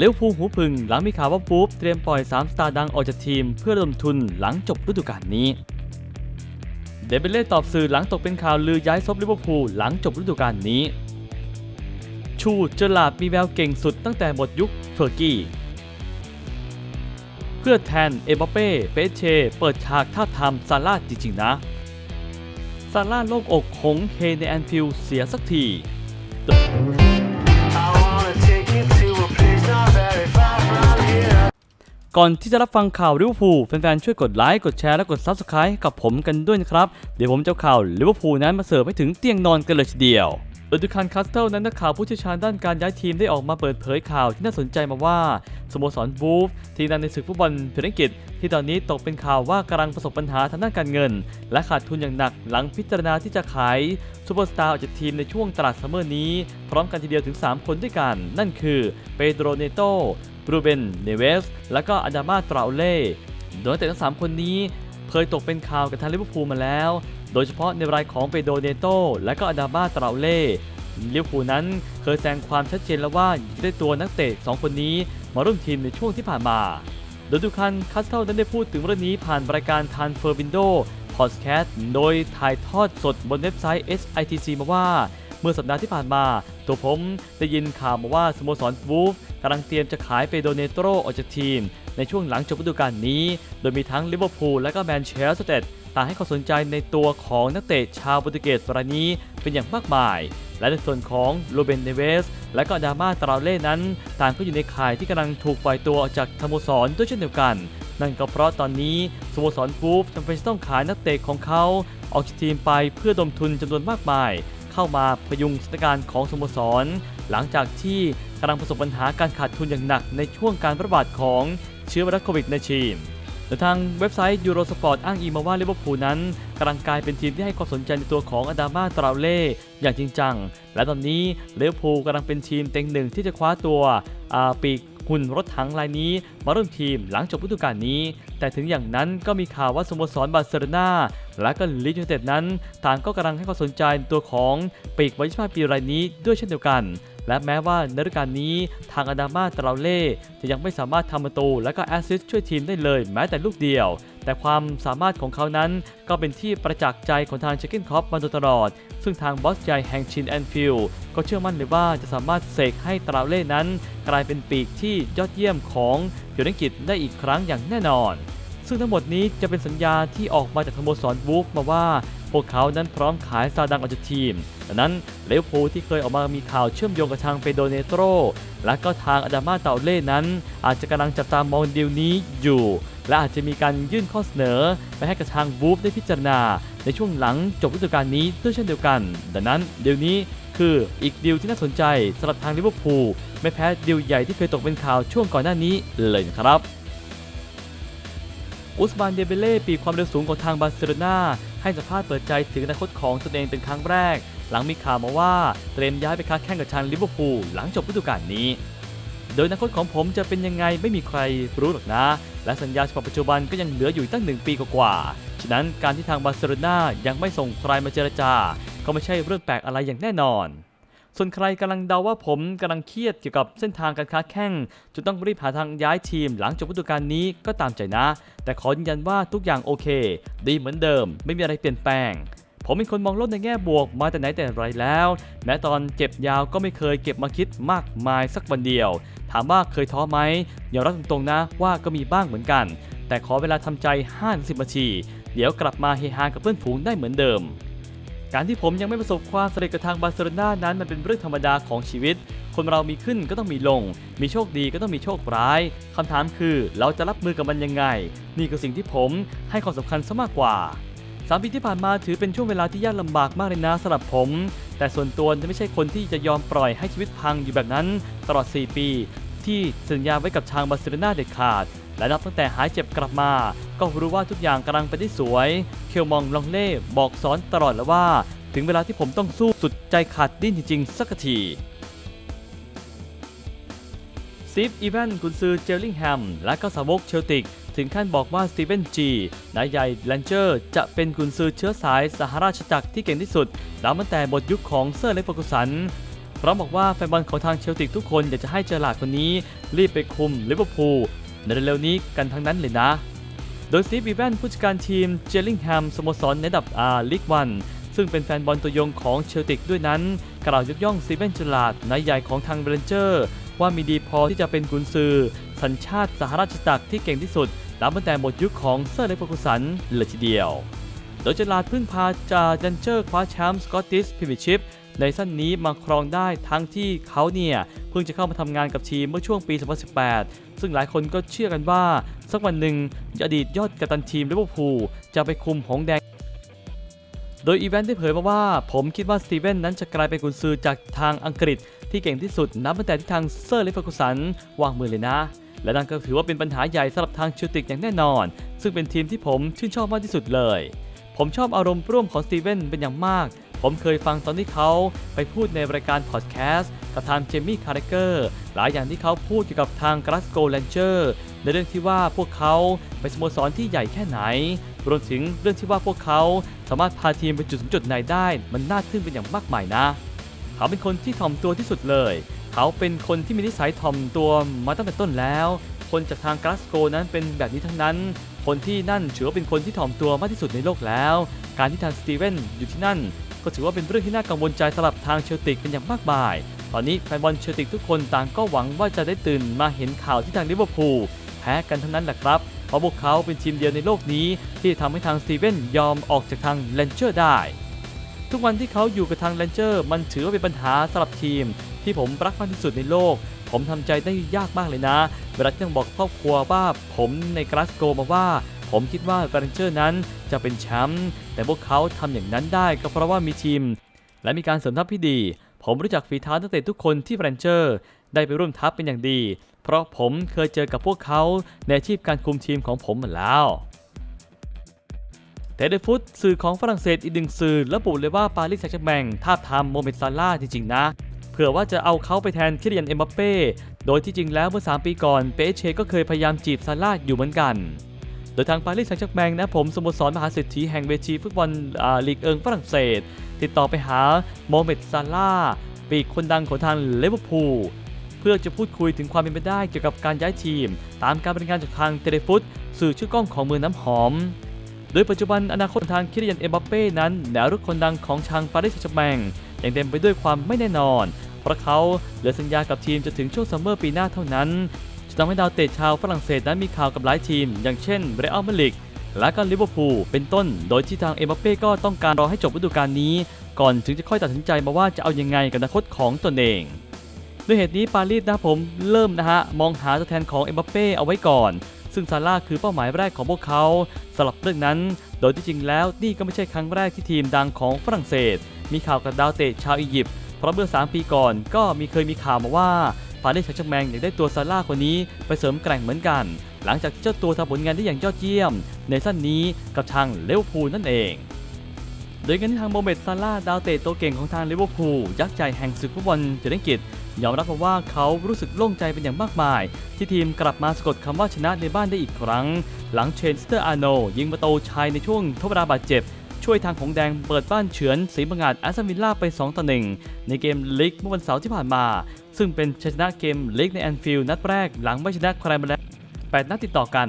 เลี้ยวภูหูพึ่งหลังมีข่าวว่าปุ๊บเตรียมปล่อย 3 สตาร์ดังออกจากทีมเพื่อระดมทุนหลังจบฤดูกาลนี้ เดเบเล่ตอบสื่อหลังตกเป็นข่าวลือย้ายซบลิเวอร์พูลหลังจบฤดูกาลนี้ ชูเจอร์ลาดมีแววเก่งสุดตั้งแต่หมดยุคเฟอร์กี้ เพื่อแทนเอมบัปเป้เปเช เปิดฉากท่าทามซาร่าจริงๆนะซาร่าโล่งอกหงเฮในแอนฟิลเสียสักที ก่อนที่จะรับฟังข่าวลิเวอร์พูลแฟนๆ ช่วยกดไลค์ กดแชร์ และกด Subscribe กับผมกันด้วยนะครับ เดี๋ยวผมจะข่าวลิเวอร์พูลนั้นมาเสิร์ฟให้ถึงเตียงนอนกันเลยทีเดียว เออร์ดูคันคัสเทิลนั้นนักข่าวผู้เชี่ยวชาญด้านการย้ายทีมได้ออกมาเปิดเผยข่าวที่น่าสนใจมาว่าสโมสรบูฟทีมดังในศึกฟุตบอลพรีเมียร์ลีกที่ตอนนี้ตกเป็นข่าวว่ากำลังประสบปัญหาทางด้านการเงิน และขาดทุนอย่างหนักหลังพิจารณาที่จะขายซูเปอร์สตาร์ออกจากทีมในช่วงตลาดซัมเมอร์นี้ พร้อมกันทีเดียวถึง 3 คนด้วยกัน นั่นคือเปโดรเนโตรูเบนเนเวสและก็อาดามาตราเล่โดยแต่ทั้ง 3 คนนี้เคยตกเป็นข่าวกับทางลิเวอร์พูลมาแล้ว โดยเฉพาะในรายของเปโดเนโตและก็อดามาตราเล่ลิเวอร์พูนั้นเคยแสดงความชัดเจนแล้วว่าได้ตัวนักเตะ 2 คนนี้มาร่วมทีมในช่วงที่ผ่านมา โดยดูคันคัสเทลนั้นได้พูดถึงเรื่องนี้ผ่านรายการทันเฟอร์วินโดพอดแคสต์โดยถ่ายทอดสดบนเว็บไซต์ SITC มาว่า เมื่อสัปดาห์ที่ผ่านมา ตัวผมได้ยินข่าวมาว่าสโมสรวูฟกำลังเตรียมจะขายเปโดเนโตรออกจากทีม ในช่วงหลังจบฤดูกาลนี้ โดยมีทั้งลิเวอร์พูลและก็แมนเชสเตอร์ ต่างให้ความสนใจในตัวของนักเตะชาวโปรตุเกสรายนี้เป็นอย่างมากมาย และในส่วนของโรเบนเนเวส และก็ดามาตราเล่นั้น ต่างก็อยู่ในข่ายที่กำลังถูกปล่อยตัวออกจากสโมสรด้วยเช่นเดียวกัน นั่นก็เพราะตอนนี้สโมสรฟูฟจำเป็นต้องขายนักเตะของเขา ออกจากทีมไปเพื่อดมทุนจำนวนมากมาย เข้ามาพยุงสถานการณ์ของสโมสร หลังจากที่กำลังประสบปัญหาการขาดทุนอย่างหนักในช่วงการระบาดของเชื้อไวรัสโควิดในทีม โดยทางเว็บไซต์ยูโรสปอร์ตอ้างอิงมาว่าลิเวอร์พูลนั้นกำลังกลายเป็นทีมที่ให้ความสนใจในตัวของอดามาตราเล่อย่างจริงจัง และตอนนี้ลิเวอร์พูลกำลังเป็นทีมเต็งหนึ่งที่จะคว้าตัวอาปีกหุ่นรถถังรายนี้มาร่วมทีมหลังจบฤดูกาลนี้ แต่ถึงอย่างนั้นก็มีข่าวว่าสโมสรบาร์เซโลนาและก็ลีดยูไนเต็ดนั้นต่างก็กำลังให้ความสนใจในตัวของปีกวัย25ปีรายนี้ด้วยเช่นเดียวกัน และแม้ว่าในฤดูกาลนี้ทางอาดามาตราเล่จะยังไม่สามารถทำประตูและก็แอสซิสต์ช่วยทีมได้เลยแม้แต่ลูกเดียว แต่ความสามารถของเขานั้นก็เป็นที่ประจักษ์ใจของทางเชคเกนคอปมาโดยตลอด ซึ่งทางบอสใหญ่แห่งชินแอนฟิลก็เชื่อมั่นเลยว่าจะสามารถเสกให้ตราเล่นั้น กลายเป็นปีกที่ยอดเยี่ยมของยูไนเต็ดได้อีกครั้งอย่างแน่นอนซึ่งทั้งหมดนี้จะเป็นสัญญาที่ออกมาจากสโมสรวูฟมาว่า พวกเขานั้นพร้อมขายซาดังออกจากทีมดังนั้นเลวพูที่เคยออกมามีข่าวเชื่อมโยงกับทางเปโดเนโตรและก็ทางอดามาเตาเล่นั้น อาจจะกำลังจับตามองดีลนี้อยู่ และอาจจะมีการยื่นข้อเสนอ ไปให้กับทางวูฟได้พิจารณา ในช่วงหลังจบฤดูกาลนี้ด้วยเช่นเดียวกัน ดังนั้นเดีลนี้คืออีกดีลที่น่าสนใจสำหรับทางลิเวอร์พูลไม่แพ้ดีลใหญ่ที่เคยตกเป็นข่าวช่วงก่อนหน้านี้เลยนะครับอุสมานเดเบเล่ปีความเร็วสูงของทางบาร์เซโลนา ให้สัมภาษณ์เปิดใจถึงอนาคตของตนเองเป็นครั้งแรก หลังมีข่าวมาว่าเตรียมย้ายไปค้าแข่งกับทางลิเวอร์พูลหลังจบฤดูกาลนี้ โดยอนาคตของผมจะเป็นยังไงไม่มีใครรู้หรอกนะ และสัญญาฉบับปัจจุบันก็ยังเหลืออยู่ตั้งหนึ่งปีกว่าๆฉะนั้นการที่ทางบาร์เซโลนายังไม่ส่งใครมาเจรจาก็ไม่ใช่เรื่องแปลกอะไรอย่างแน่นอน ส่วนใครกำลังเดาว่าผมกำลังเครียดเกี่ยวกับเส้นทางการค้าแข่งจนต้องรีบหาทางย้ายทีมหลังจบฤดูกาลนี้ก็ตามใจนะ แต่ขอยืนยันว่าทุกอย่างโอเค ดีเหมือนเดิม ไม่มีอะไรเปลี่ยนแปลงผมเป็นคนมองโลกในแง่บวกมาแต่ไหนแต่ไรแล้ว แม้ตอนเจ็บยาวก็ไม่เคยเก็บมาคิดมากมายสักวันเดียว ถามว่าเคยท้อไหมอยอมรับตรงๆนะว่าก็มีบ้างเหมือนกัน แต่ขอเวลาทำใจ 5-10นาที เดี๋ยวกลับมาเฮฮากับเพื่อนฝูงได้เหมือนเดิม การที่ผมยังไม่ประสบความสำเร็จกับทางบาร์เซโลนานั้นมันเป็นเรื่องธรรมดาของชีวิต คนเรามีขึ้นก็ต้องมีลง มีโชคดีก็ต้องมีโชคร้าย คำถามคือเราจะรับมือกับมันยังไง นี่คือสิ่งที่ผมให้ความสำคัญซะมากกว่าสามปีที่ผ่านมาถือเป็นช่วงเวลาที่ยากลำบากมากเลยนะสำหรับผม แต่ส่วนตัวจะไม่ใช่คนที่จะยอมปล่อยให้ชีวิตพังอยู่แบบนั้น ตลอด 4 ปี ที่สัญญาไว้กับทางบาร์เซโลนาเด็ดขาด และนับตั้งแต่หายเจ็บกลับมา ก็รู้ว่าทุกอย่างกำลังไปได้สวย เคลมองลองเล่บอกสอนตลอดแล้วว่า ถึงเวลาที่ผมต้องสู้สุดใจขาดดิ้นจริงๆ สักทีสตีฟอีแวนกุนซือเจลลิงแฮม และก็สาวกเชลติก ถึงขั้นบอกว่าสตีเวนจีนายใหญ่แลนเจอร์ จะเป็นกุนซือเชื้อสายสหราชจักรที่เก่งที่สุดนับตั้งแต่บทยุคของเซอร์เล็กฟอร์กุสันพร้อมบอกว่าแฟนบอลของทางเชลติกทุกคนอยากจะให้เจอหลาดคนนี้ รีบไปคุมลิเวอร์พูล ในเร็วๆนี้กันทั้งนั้นเลยนะ โดยสตีบีแวนผู้จัดการทีมเจลลิงแฮมสโมสรในระดับอาลีกวันซึ่งเป็นแฟนบอลตัวยงของเชลติกด้วยนั้น กล่าวยกย่องสตีเวนจลาดนายใหญ่ของทางเบรนเจอร์ ว่ามีดีพอที่จะเป็นกุนซือ สัญชาติสหราชอาณาจักรที่เก่งที่สุดนับตั้งแต่หมดยุคของเซอร์เล็กฟอร์กูสันเลยทีเดียว โดยเจลาดเพิ่งพาจาเรนเจอร์คว้าแชมป์สกอตติชพรีเมียร์ชิพ ในสั้นนี้มาครองได้ทั้งที่เขาเนี่ยเพิ่งจะเข้ามาทำงานกับทีมเมื่อช่วงปี 2018 ซึ่งหลายคนก็เชื่อกันว่า สักวันหนึ่งอดีตยอดกัปตันทีมลิเวอร์พูลจะไปคุมหงส์แดงโดยอีเวนต์ได้เผยมาว่า ผมคิดว่าสตีเวนนั้นจะกลายเป็นกุนซือจากทางอังกฤษ ที่เก่งที่สุดนับตั้งแต่ที่ทางเซอร์เลฟเฟอร์กุสันวางมือเลยนะ และนั่นก็ถือว่าเป็นปัญหาใหญ่สำหรับทางชลติกอย่างแน่นอน ซึ่งเป็นทีมที่ผมชื่นชอบมากที่สุดเลย ผมชอบอารมณ์ร่วมของสตีเวนเป็นอย่างมาก ผมเคยฟังตอนที่เขาไปพูดในรายการพอดแคสต์กับทางเจมี่คาร์เรเกอร์หลายอย่างที่เขาพูดเกี่ยวกับทางกราสโกแลนเจอร์ในเรื่องที่ว่าพวกเขาไปนสโมสรที่ใหญ่แค่ไหน รวมถึงเรื่องที่ว่าพวกเขาสามารถพาทีมไปจุดสูงจุดไหนได้ มันน่าทึ่งเป็นอย่างมากมายนะ เขาเป็นคนที่ถ่อมตัวที่สุดเลย เขาเป็นคนที่มีนิสัยถ่อมตัวมาตั้งแต่ต้นแล้ว คนจากทางกราสโกนั้นเป็นแบบนี้ทั้งนั้น คนที่นั่นถือว่าเป็นคนที่ถ่อมตัวมากที่สุดในโลกแล้ว การที่ทางสตีเวนอยู่ที่นั่น ก็ถือว่าเป็นเรื่องที่น่ากังวลใจสำหรับทางเชลติกเป็นอย่างมากมาย ตอนนี้แฟนบอลเชลติกทุกคนต่างก็หวังว่าจะได้ตื่นมาเห็นข่าวที่ทางลิเวอร์พูลแพ้กันเท่านั้นแหละครับ เพราะพวกเขาเป็นทีมเดียวในโลกนี้ ที่ทำให้ทางสตีเวนยอมออกจากทางเลนเจอร์ได้ ทุกวันที่เขาอยู่กับทางเลนเจอร์มันถือว่าเป็นปัญหาสำหรับทีม ที่ผมรักมากที่สุดในโลก ผมทำใจได้ยากมากเลยนะ เวลาที่ต้องบอกครอบครัวว่าผมในกราสโกมาว่า ผมคิดว่าเลนเจอร์นั้น จะเป็นแชมป์แต่พวกเขาทำอย่างนั้นได้ก็เพราะว่ามีทีม และมีการเสริมทัพที่ดี ผมรู้จักฝีเท้านักเตะทุกคนที่แฟรนเจอร์ ได้ไปร่วมทัพเป็นอย่างดี เพราะผมเคยเจอกับพวกเขาในอาชีพการคุมทีมของผมมาแล้วเทเดฟุตสื่อของฝรั่งเศสอีกหนึ่งสื่อระบุเลยว่าปารีสแซงต์แชร์แมงทาบทามโมเมดซาร่าจริงๆนะเผื่อว่าจะเอาเขาไปแทนคิริยันเอ็มบัปเป้โดยที่จริงแล้วเมื่อ 3 ปีก่อนเปเชก็เคยพยายามจีบซาร่าอยู่เหมือนกัน ดยทางปารีสแซงต์แชร์แมงนะผมสโมสรมหาเศรษฐีแห่งเวทีฟุตบอลอ่าลีกเอิงฝรั่งเศส ติดต่อไปหาโมเมดซาร่าปีกคนดังของทางเลเวอร์พูลเพื่อจะพูดคุยถึงความเป็นไปได้เกี่ยวกับการย้ายทีม ตามการบรรยายงานจากทางเทเลฟุตสื่อชื่อกล้องของเมืองน้ำหอม โดยปัจจุบันอนาคตทางคิริยันเอ็มบัปเป้นั้นแนวรุกคนดังของทางปารีสแซงต์แชร์แมงยังเต็มไปด้วยความไม่แน่นอน เพราะเขาเหลือสัญญากับทีมจนถึงช่วงซัมเมอร์ปีหน้าเท่านั้น ทำให้ดาวเตะชาวฝรั่งเศสนั้นมีข่าวกับหลายทีม อย่างเช่นเรอัลมาดริดและก็ลิเวอร์พูลเป็นต้น โดยที่ทางเอ็มบัปเป้ก็ต้องการรอให้จบฤดูกาลนี้ ก่อนถึงจะค่อยตัดสินใจมาว่าจะเอาอยังไงกับอนาคตของตนเองด้วยเหตุนี้ปารีสนะผมเริ่มนะฮะมองหาตัวแทนของเอ็มบัปเป้เอาไว้ก่อน ซึ่งซาร่าคือเป้าหมายแรกของพวกเขาสำหรับเรื่องนั้น โดยที่จริงแล้วนี่ก็ไม่ใช่ครั้งแรกที่ทีมดังของฝรั่งเศส มีข่าวกับดาวเตะชาวอียิปต์เพราะเมื่อ 3 ปีก่อนก็มีเคยมีข่าวมาว่า ปารีสแซงต์แชร์แมงอยากได้ตัวซาร่าคนนี้ไปเสริมแกร่งเหมือนกัน หลังจากที่เจ้าตัวทำผลงานได้อย่างยอดเยี่ยม ในสั้นนี้กับทางเลวพูลนั่นเอง โดยกันที่ทางโมเมดซาร่าดาวเตะตัวเก่งของทางลิเวอร์พูลยักษ์ใหญ่แห่งศึกฟุตบอลเจริญกิจยอมรับมาว่าเขารู้สึกโล่งใจเป็นอย่างมากมาย ที่ทีมกลับมาสะกดคำว่าชนะในบ้านได้อีกครั้ง หลังเชนสเตอร์อาโนยิงประตูชัยในช่วงทดเวลาบาดเจ็บ ช่วยทางหงแดงเปิดบ้านเฉือนสีบังอาจแอสตันวิลล่าไป2ต่อ1ในเกมลีกเมื่อวันเสาร์ที่ผ่านมา ซึ่งเป็นชัยชนะเกมลีกในแอนฟิลด์นัดแรกหลังไม่ชนะใครมาแล้ว8นัดติดต่อกัน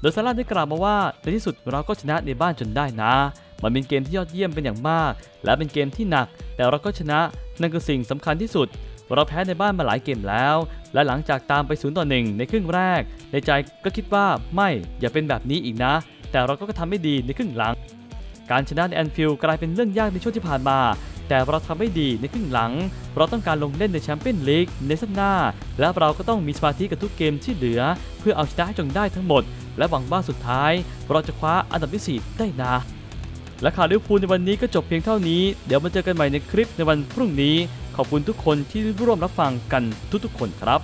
โดยซาร่าได้กล่าวมาว่าในที่สุดเราก็ชนะในบ้านจนได้นะ มันเป็นเกมที่ยอดเยี่ยมเป็นอย่างมาก และเป็นเกมที่หนัก แต่เราก็ชนะนั่นคือสิ่งสำคัญที่สุดเราแพ้ในบ้านมาหลายเกมแล้ว และหลังจากตามไป0ต่อ1ในครึ่งแรก ในใจก็คิดว่าไม่อย่าเป็นแบบนี้อีกนะ แต่เราก็ทำไม่ดีในครึ่งหลัง การชนะในแอนฟิลด์กลายเป็นเรื่องยากในช่วงที่ผ่านมา แต่เราทำไม่ดีในครึ่งหลัง เราต้องการลงเล่นในแชมเปี้ยนลีกในสัปดาห์และเราก็ต้องมีสมาธิกับทุกเกมที่เหลือ เพื่อเอาชนะจงได้ทั้งหมด และหวังว่าสุดท้าย เราจะคว้าอันดับที่ 4 ได้นะและข่าวลิเวอร์พูลในวันนี้ก็จบเพียงเท่านี้ เดี๋ยวมาเจอกันใหม่ในคลิปในวันพรุ่งนี้ ขอบคุณทุกคนที่ร่วมรับฟังกันทุกๆคนครับ